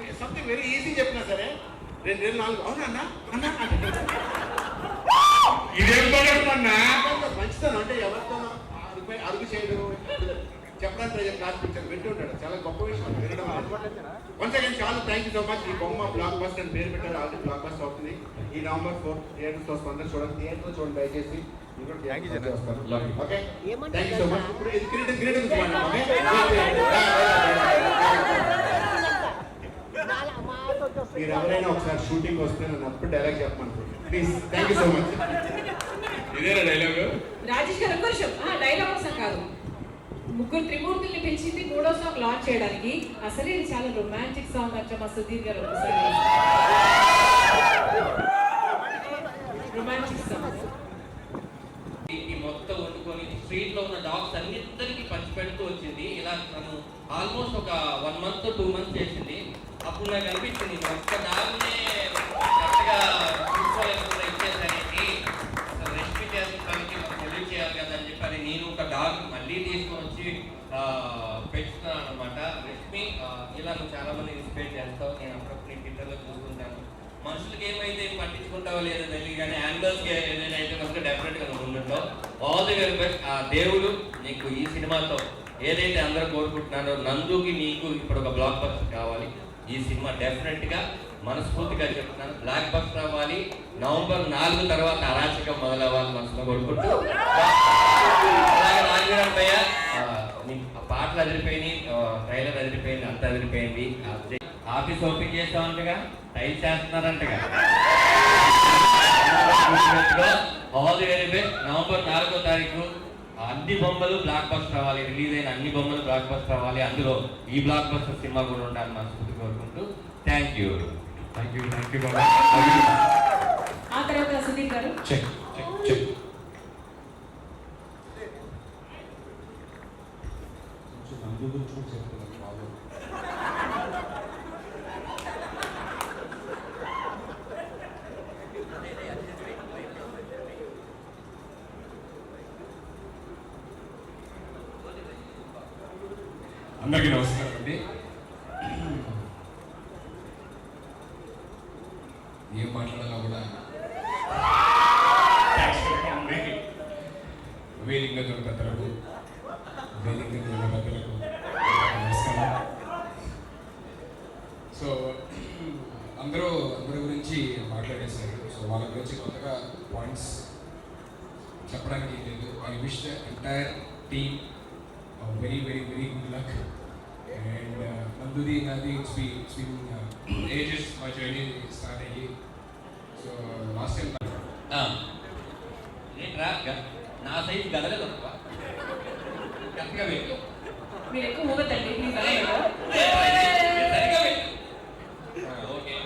నేను something very easy చెప్పినా సరే రెండు రెండు నాలుగు అవునా అన్న? ఇదేం పడన్నా మంచితనం అంటే ఎవరితో అడుగు అడుగు చేయడం. చెప్పడానికి ట్రై క్లాస్ వింటూ ఉంటాడు. చాలా గొప్ప విషయం వినడం వన్స్ అగైన్ చాలా థ్యాంక్ యూ సో మచ్ ఈ బొమ్మ బ్లాక్ బస్టర్ అని పేరు పెట్టారు. ఆల్రెడీ బ్లాక్ బస్టర్ అవుతుంది. ఈ నవంబర్ ఫోర్ థియేటర్స్ వస్తుంది అందరూ చూడండి. థియేటర్ చూడండి దయచేసి. Thank you okay thank you so much ఇప్పుడు ఇది కిరీటం గురించి మీరు ఎవరైనా ఒకసారి షూటింగ్ వస్తే నన్ను అప్పుడు dialogue చెప్పమనుకోండి please thank you so much ఇదేనా డైలాగ్ రాజేష్ గారు ఒక్క నిమిషం. ఆ, డైలాగ్ కోసం కాదు. ముగ్గురు త్రిమూర్తుల్ని పిలిచింది మూడో సాంగ్ లాంచ్ చేయడానికి. అసలే ఇది చాలా రొమాంటిక్ సాంగ్ అంటే మా సుధీర్ గారు. రొమాంటిక్ సాంగ్ ఈ మొత్తం వండుకొని స్ట్రీట్లో ఉన్న డాగ్స్ అన్నింటికి పంచిపెడుతూ వచ్చింది. ఇలా తను ఆల్మోస్ట్ ఒక వన్ మంత్ టూ మంత్స్ చేసింది. అప్పుడు నాకు అనిపించింది ఒక్క దాన్నే కరెక్ట్గా చూసుకోలేకుండా ఇచ్చేసరికి రెస్క్యూ చేసుకోవడానికి తెలివి చేయాలి కదా అని చెప్పి అది నేను ఒక డాగ్ మళ్ళీ తీసుకొని వచ్చి పెంచుతున్నాను అనమాట రెస్మి ఇలా నువ్వు చాలా మంది ఇన్స్పైర్ చేస్తావు. నేను అప్పుడప్పుడు ట్విట్టర్లో చూసుకుంటాను మనుషులకి ఏమైతే పట్టించుకుంటావో లేదో తెలియదు కానీ యానిమల్స్కి ఏదైనా అయితే కనుక డెఫినెట్గా నువ్వు ముందుంటావు ఆల్ ది వెరీ బెస్ట్ ఆ దేవుడు నీకు ఈ సినిమాతో ఏదైతే అందరూ కోరుకుంటున్నారో నందుకి నీకు ఇప్పుడు ఒక బ్లాక్ బస్టర్ కావాలి. ఈ సినిమా డెఫినెట్గా మనస్ఫూర్తిగా చెప్తున్నాను. బ్లాక్ బస్టర్ అవ్వాలి. నవంబర్ నాలుగు తర్వాత అరాచకం మొదలవ్వాలి మనసులో కొడుకుంటూ అలాగే నాగవీరన్ పాటలు అదిరిపోయినాయి. ట్రైలర్ అదిరిపోయింది అంత అదిరిపోయింది. ఆఫీస్ ఓపెన్ చేస్తామంటగా టైల్ చేస్తున్నారంటగా. All the very best November నాలుగో తారీఖు అన్ని బొమ్మలు బ్లాక్ బస్టర్ అవ్వాలి రిలీజ్ అయిన అన్ని బొమ్మలు బ్లాక్ బస్టర్ అవ్వాలి అందులో ఈ బ్లాక్ బస్టర్ సినిమా కూడా ఉండాలని మనస్ఫూర్తి కోరుకుంటూ thank you thank you thank you బాబా ఆ తర్వాత సుధీర్ గారు. చెక్ చెక్ చెక్ అందరికీ నమస్కారం అండి. ఏం మాట్లాడాలో కూడా వేదిక ఉన్న పెద్దలకు వేదిక ఉన్న పెద్దలకు నమస్కారం. సో అందరూ అందరి గురించి మాట్లాడేశారు. సో వాళ్ళ గురించి కొత్తగా పాయింట్స్ చెప్పడానికి లేదు. I wish the entire team very very very good luck నందుది నాది బీన్ ఏజెస్ మా జర్నీ స్టార్ట్ అయ్యి సో లాస్ట్ టైం ఏంట్రా నా సైజు గదలేదు కరెక్ట్గా పెట్టు మీరు ఎక్కువ ఊగతండి ప్లీజ్ ఓకే